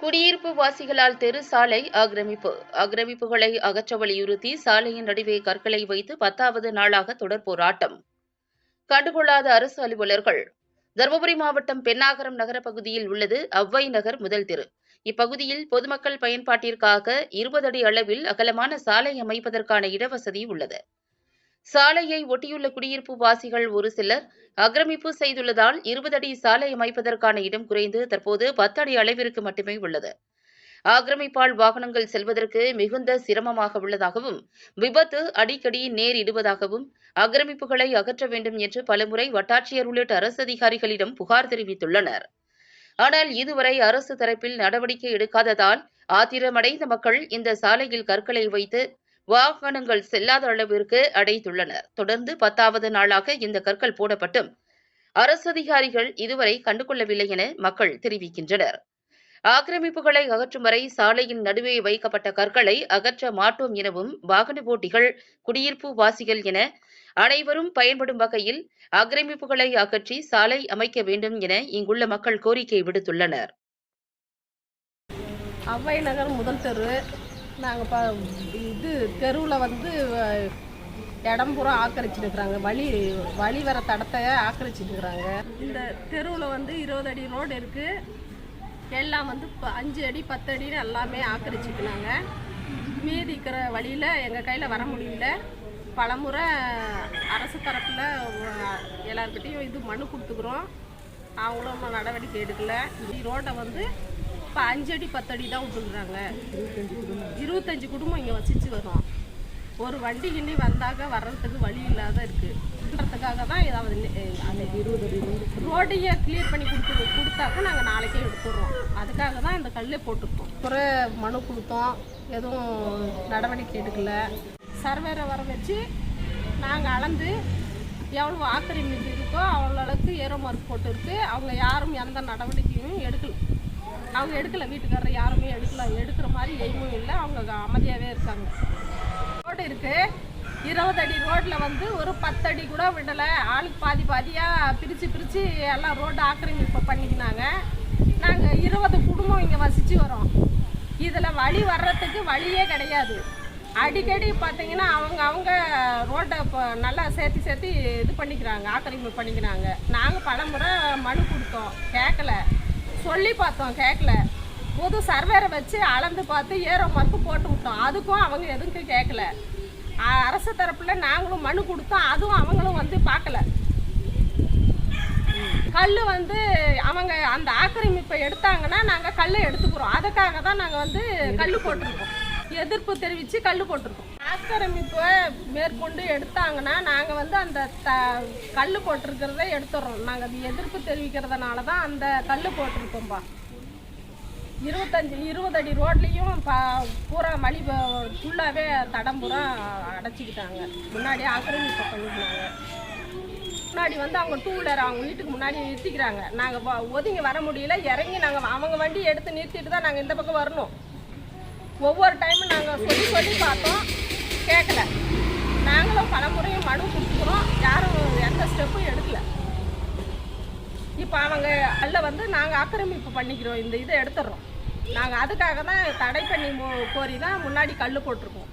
குடியிருப்பு வாசிகளால் தெரு சாலை ஆக்கிரமிப்பு. ஆக்கிரமிப்புகளை அகற்ற வலியுறுத்தி சாலையின் நடுவே கற்களை வைத்து பத்தாவது நாளாக தொடர் போராட்டம். கண்டுகொள்ளாத அரசு அலுவலர்கள். தருமபுரி மாவட்டம் பென்னாகரம் நகர பகுதியில் உள்ளது அவ்வை நகர் முதல் தெரு. இப்பகுதியில் பொதுமக்கள் பயன்பாட்டிற்காக இருபது அடி அளவில் அகலமான சாலை அமைப்பதற்கான இடவசதி உள்ளது. சாலையை ஒட்டியுள்ள குடியிருப்பு வாசிகள் ஒரு சிலர் ஆக்கிரமிப்பு செய்துள்ளதால் இருபது அடி சாலை அமைப்பதற்கான இடம் குறைந்து தற்போது பத்து அடி அளவிற்கு மட்டுமே உள்ளது. ஆக்கிரமிப்பால் வாகனங்கள் செல்வதற்கு மிகுந்த சிரமமாக உள்ளதாகவும் விபத்து அடிக்கடி நேரிடுவதாகவும் ஆக்கிரமிப்புகளை அகற்ற வேண்டும் என்று பலமுறை வட்டாட்சியர் உள்ளிட்ட அரசு அதிகாரிகளிடம் புகார் தெரிவித்துள்ளனர். ஆனால் இதுவரை அரசு தரப்பில் நடவடிக்கை எடுக்காததால் ஆத்திரமடைந்த மக்கள் இந்த சாலையில் கற்களை வைத்து வாகனங்கள் செல்லாத அளவிற்கு அடைத்துள்ளனர் தொடர்ந்து பத்தாவது நாளாக இந்த கற்கள் போடப்பட்டும். அரசு அதிகாரிகள் இதுவரை கண்டுகொள்ளவில்லை என மக்கள் தெரிவிக்கின்றனர். ஆக்கிரமிப்புகளை அகற்றும் வரை சாலையின் நடுவே வைக்கப்பட்ட கற்களை அகற்ற மாட்டோம் எனவும் வாகன போட்டிகள் குடியிருப்பு வாசிகள் என அனைவரும் பயன்படும் வகையில் ஆக்கிரமிப்புகளை அகற்றி சாலை அமைக்க வேண்டும் என இங்குள்ள மக்கள் கோரிக்கை விடுத்துள்ளனர். அவ்வை நகர் முதல் தெரு நாங்கள் ப இது தெருவில் வந்து இடம் பூரா ஆக்கிரமிச்சிருக்கிறாங்க. வழி வழி வர தடத்தை ஆக்கிரமிச்சிருக்கிறாங்க. இந்த தெருவில் வந்து இருபது அடி ரோடு இருக்குது எல்லாம் வந்து அஞ்சு அடி பத்து அடின்னு எல்லாமே ஆக்கிரமிச்சிக்கிறாங்க மீதி இருக்கிற வழியில் எங்கள் கையில் வர முடியல. பலமுறை அரசு தரப்பில் எல்லாருக்கிட்டையும் இது மனு கொடுத்துக்குறோம். அவங்களும் நடவடிக்கை எடுக்கலை. ரோட்டை வந்து இப்போ அஞ்சு அடி தான் விட்டுக்கிறாங்க இருபத்தஞ்சி குடும்பம் இங்கே வசிச்சு வரும். ஒரு வண்டி கிண்டி வந்தாக்க வர்றதுக்கு வழி இல்லாத இருக்குன்றதுக்காக தான் ஏதாவது அந்த இருபது ரோடையே கிளியர் பண்ணி கொடுத்து கொடுத்தாக்க நாங்கள் நாளைக்கே எடுத்துடுறோம். அதுக்காக தான் இந்த கல்லே போட்டுருக்கோம். குறை மனு கொடுத்தோம். எதுவும் நடவடிக்கை எடுக்கல. சர்வேரை வர வச்சு நாங்கள் அளந்து எவ்வளோ ஆக்கிரமிப்பு இருக்கோ அவ்வளோ அளவுக்கு ஏரோ மார்க் போட்டு இருக்கு அவங்க யாரும் எந்த நடவடிக்கையும் எடுக்கல. அவங்க எடுக்கல வீட்டுக்காரர் யாருமே எடுக்கல எடுக்கிற மாதிரி எய்மும் இல்லை. அவங்க அமைதியாகவே இருக்காங்க. ரோடு இருக்கு. இருபது அடி ரோட்டில் வந்து ஒரு பத்து அடி கூட விடலை. ஆளுக்கு பாதி பாதியாக பிரித்து பிரித்து எல்லாம் ரோடு ஆக்கிரமிப்பு பண்ணிக்கினாங்க. நாங்கள் இருபது குடும்பம் இங்கே வசித்து வரோம். இதில் வழி வர்றதுக்கு வழியே கிடையாது. அடிக்கடி பார்த்தீங்கன்னா அவங்க அவங்க ரோட்டை இப்போ நல்லா சேர்த்து சேர்த்து இது பண்ணிக்கிறாங்க ஆக்கிரமிப்பு பண்ணிக்கிறாங்க. நாங்கள் பலமுறை மனு கொடுத்தோம். கேட்கல சொல்லி பார்த்தோம் கேட்கல புது சர்வேரை வச்சு அளந்து பார்த்து ஏரோ மறுப்பு போட்டு விட்டோம். அதுக்கும் அவங்க எதுக்கும் கேட்கல அரசு தரப்பில் நாங்களும் மனு கொடுத்தோம். அதுவும் அவங்களும் வந்து பார்க்கல. கல் வந்து அவங்க அந்த ஆக்கிரமிப்பை எடுத்தாங்கன்னா நாங்கள் கல் எடுத்துக்கிறோம். அதுக்காக தான் நாங்கள் வந்து கல் போட்டிருக்கோம். எதிர்ப்பு தெரிவித்து கல் போட்டிருக்கோம். ஆக்கிரமிப்பை மேற்கொண்டு எடுத்தாங்கன்னா நாங்கள் வந்து அந்த த கல் போட்டிருக்கிறத எடுத்துடுறோம். நாங்கள் அது எதிர்ப்பு தெரிவிக்கிறதுனால தான் அந்த கல் போட்டிருக்கோம்ப்பா இருபத்தஞ்சி இருபது அடி ரோட்லேயும் ப பூரா வழி ஃபுல்லாகவே தடம் பூரா அடைச்சிக்கிட்டாங்க. முன்னாடி ஆக்கிரமிப்பு பண்ணிக்கினாங்க முன்னாடி வந்து அவங்க டூ வீலர் அவங்க வீட்டுக்கு முன்னாடி நிறுத்திக்கிறாங்க. நாங்கள் ஒதுங்கி வர முடியல. இறங்கி நாங்கள் அவங்க வண்டி எடுத்து நிறுத்திட்டு தான் நாங்கள் இந்த பக்கம் வரணும். ஒவ்வொரு டைமும் நாங்கள் சொல்லி சொல்லி பார்த்தோம். நாங்களும் பல முறையும் மனு கொடுத்துக்கிறோம். யாரும் எந்த ஸ்டெப்பும் எடுக்கல. இப்போ அவங்க அதில் வந்து நாங்கள் ஆக்கிரமிப்பு பண்ணிக்கிறோம். இந்த இதை எடுத்துடுறோம். நாங்கள் அதுக்காக தான் தடை பண்ணி கோரி தான் முன்னாடி கல் போட்டிருக்கோம்.